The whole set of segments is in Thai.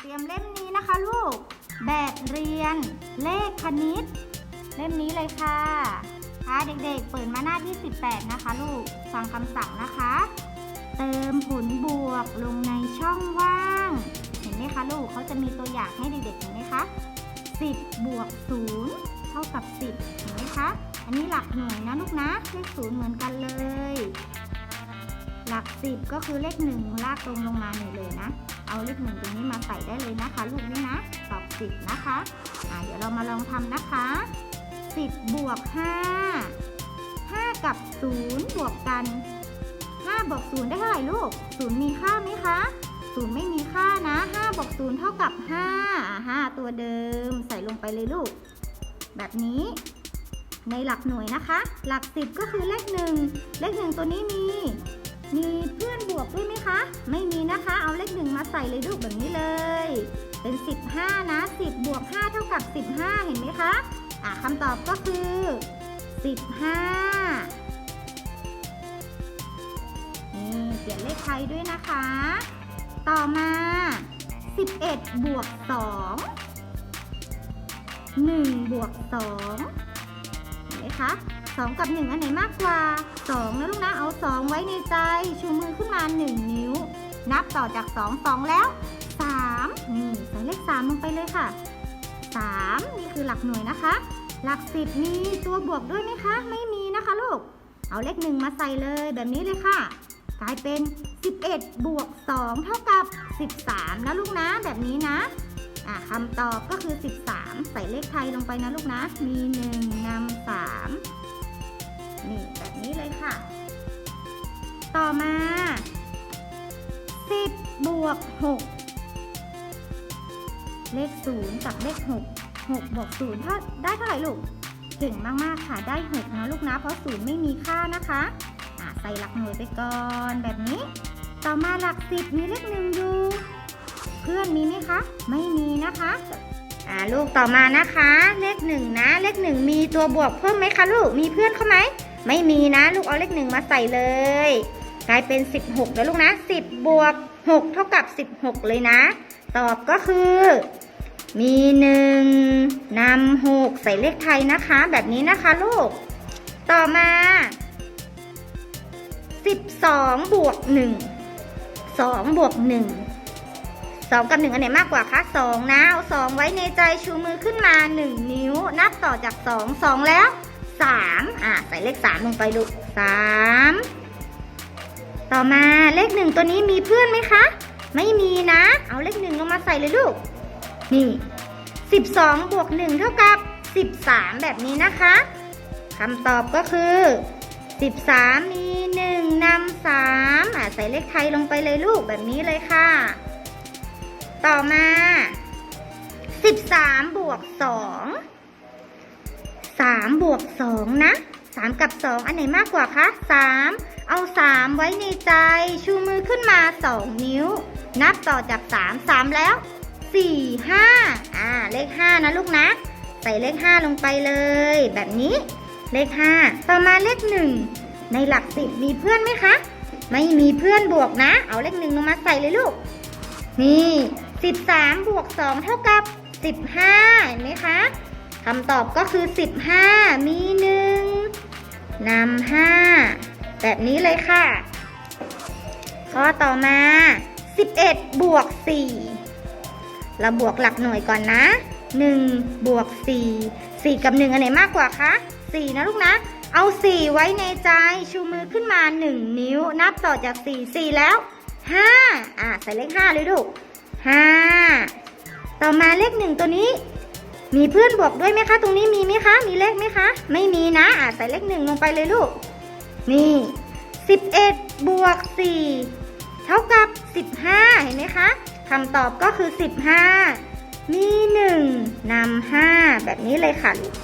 เตรียมเล่มนี้นะคะลูก แบบเรียน เลขคณิต เล่มนี้เลยค่ะค่ะเด็กๆ เปิดมาหน้าที่ 18 นะคะ ลูก ฟังคำสั่งนะคะ เติมผลบวกลงในช่องว่าง เห็นไหมคะลูกเขาจะมีตัวอย่างให้เด็กๆเห็นไหมคะ10บวก0เท่ากับ 10 เห็นไหมคะ อันนี้หลักหน่วยนะลูกนะ เลขศูนย์เหมือนกันเลย หลัก 10 ก็คือเลข1ลากตรงลงมาหนี่เลยนะ เอาเลขหนึ่งตรงนี้มาใส่ 10 นะคะอ่าเดี๋ยวเรามาลองทำนะคะ 10 บวก 5 5 กับ 0 บวกกัน 5 บวก 0 ได้เท่าไหร่ลูก 0 มีค่าไหมคะ0ไม่มีค่านะ 5 บวก 0 เท่ากับ5อ่า5ตัวเดิมใส่ลงไปเลยลูก แบบนี้ในหลักหน่วยนะคะ หลัก 10 ก็คือเลข 1 เลข 1 ตัวนี้มี มีเพื่อนบวกด้วยไหมคะ ไม่มีนะคะ เอาเลข1มาใส่เลยลูกแบบนี้เลย เป็น 15 นะ 10 บวก 5 เท่ากับ 15 เห็นไหมคะ อะคำตอบก็คือ 15 นี่เขียนเลขไทยด้วยนะคะ ต่อมา 11 บวก 2 1 บวก 2 เห็นไหมคะ 2 กับ 1 อันไหนมากกว่า 2 นะลูกนะเอา 2 ไว้ในใจ ชูมือขึ้นมา 1 นิ้ว นับต่อจาก 2 2 แล้ว 3 นี่ใส่เลข 3 ลงไปเลยค่ะ 3 นี่คือหลักหน่วยนะคะ หลัก10มีตัวบวกด้วยไหมคะ ไม่มีนะคะลูก เอาเลข1มาใส่เลยแบบนี้เลยค่ะ กลายเป็น 11 บวก 2 เท่ากับ 13 นะลูกนะ แบบนี้นะอะคำตอบก็คือ 13 ใส่เลขไทยลงไปนะลูกนะ มี 1นำ3 นี่แบบนี้เลยค่ะ ต่อมา 10 บวก 6 เลข 0 กับเลข 6 6บวก0เท่าได้เท่าไหร่ลูก เก่งมาก ๆ ค่ะได้ 6 นะลูกนะ เพราะ 0 ไม่มีค่านะคะอะใส่หลักหน่วยไปก่อนแบบนี้ ต่อมาหลัก 10 มีเลขหนึ่งอยู่ เพื่อนมีไหมคะ ไม่มีนะคะอ่าลูกต่อมานะคะ เลขหนึ่งนะ เลขหนึ่งมีตัวบวกเพิ่มไหมคะลูกมีเพื่อนเข้าไหม ไม่มีนะลูกเอาเลขหนึ่งมาใส่เลย กลายเป็น 16แล้วลูกนะ 10 บวก 6 เท่ากับ 16 เลยนะ ตอบก็คือ มีหนึ่งนำหกใส่เลขไทยนะคะ แบบนี้นะคะลูก ต่อมา 12 บวก 1 2 บวก1 2กับ1อันไหนมากกว่าคะ2นะเอา2ไว้ในใจชูมือขึ้นมา1นิ้ว นับต่อจาก2 2แล้ว 3อะใส่เลข3ลงไปลูก3ต่อมาเลข1ตัวนี้มีเพื่อนไหมคะ ไม่มีนะ เอาเลข1ลงมาใส่เลยลูก นี่12บวก1เท่ากับ13แบบนี้นะคะคำตอบก็คือ13มี1นำ3อะใส่เลขไทยลงไปเลยลูกแบบนี้เลยค่ะ ต่อมา13บวก2 3 บวก 2 นะ 3 กับ 2 อันไหนมากกว่าคะ 3 เอา 3 ไว้ในใจ ชูมือขึ้นมา 2 นิ้ว นับต่อจาก 3 3 แล้ว 4 5 อ่า เลข 5 นะลูกนะ ใส่เลข 5 ลงไปเลย แบบนี้ เลข 5 ต่อมาเลข 1 ในหลัก10มีเพื่อนไหมคะ ไม่มีเพื่อนบวกนะ เอาเลข1ลงมาใส่เลยลูก นี่ 13 บวก 2 เท่ากับ 15 เห็นไหมคะ คำตอบก็คือ 15 มี1นำ5แบบนี้เลยค่ะ ข้อต่อมา 11 บวก 4 เราบวกหลักหน่วยก่อนนะ 1 บวก 4 4 กับ 1 อันไหนมากกว่าคะ 4 นะลูกนะ เอา 4 ไว้ในใจ ชูมือขึ้นมา 1 นิ้ว นับต่อจาก 4 4 แล้ว 5 อ่าใส่เลข 5 เลยลูก 5 ต่อมาเลข 1 ตัวนี้ มีเพื่อนบวกด้วยไหมคะ ตรงนี้มีไหมคะ มีเลขไหมคะ ไม่มีนะอ่าใส่เลข1ลงไปเลยลูก นี่11บวก4เท่ากับ15เห็นไหมคะคำตอบก็คือ15มี1นำ5แบบนี้เลยค่ะลูก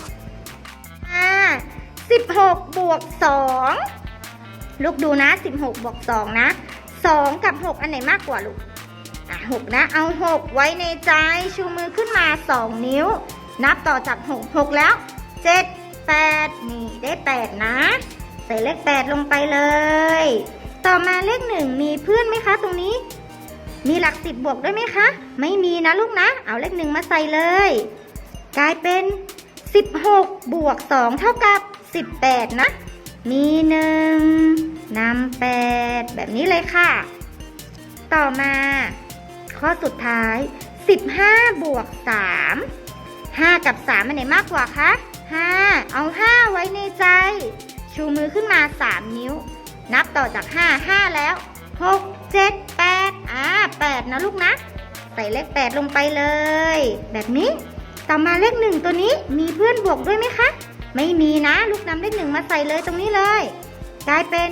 อ่า16บวก2ลูกดูนะ16บวก2นะ2กับ6อันไหนมากกว่าลูกอะ6นะ เอา6ไว้ในใจ ชูมือขึ้นมา2นิ้ว นับต่อจาก 6 6 แล้ว 7 8 นี่ได้ 8 นะ ใส่เลข 8 ลงไปเลย ต่อมาเลข 1 มีเพื่อนไหมคะตรงนี้ มีหลักสิบบวกด้วยไหมคะ ไม่มีนะลูกนะ เอาเลขหนึ่งมาใส่เลย กลายเป็น 16 บวก 2 เท่ากับ 18 นะ มีหนึ่งนำแปดแบบนี้เลยค่ะ ต่อมา ข้อสุดท้าย 15 บวก 3 5 กับ3อันไหนมากกว่าคะ 5 เอา 5 ไว้ในใจ ชูมือขึ้นมา 3 นิ้ว นับต่อจาก 5 5 แล้ว 6 7 8อ่า8นะลูกนะ ใส่เลข 8 ลงไปเลย แบบนี้ ต่อมาเลขหนึ่งตัวนี้มีเพื่อนบวกด้วยไหมคะ ไม่มีนะ ลูกนำเลขหนึ่งมาใส่เลยตรงนี้เลย กลายเป็น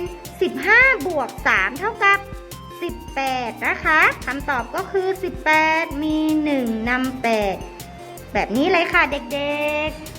15 บวก 3 เท่ากับ18 นะคะคำตอบก็คือ 18 มี 1นำ8 แบบนี้เลยค่ะเด็กๆ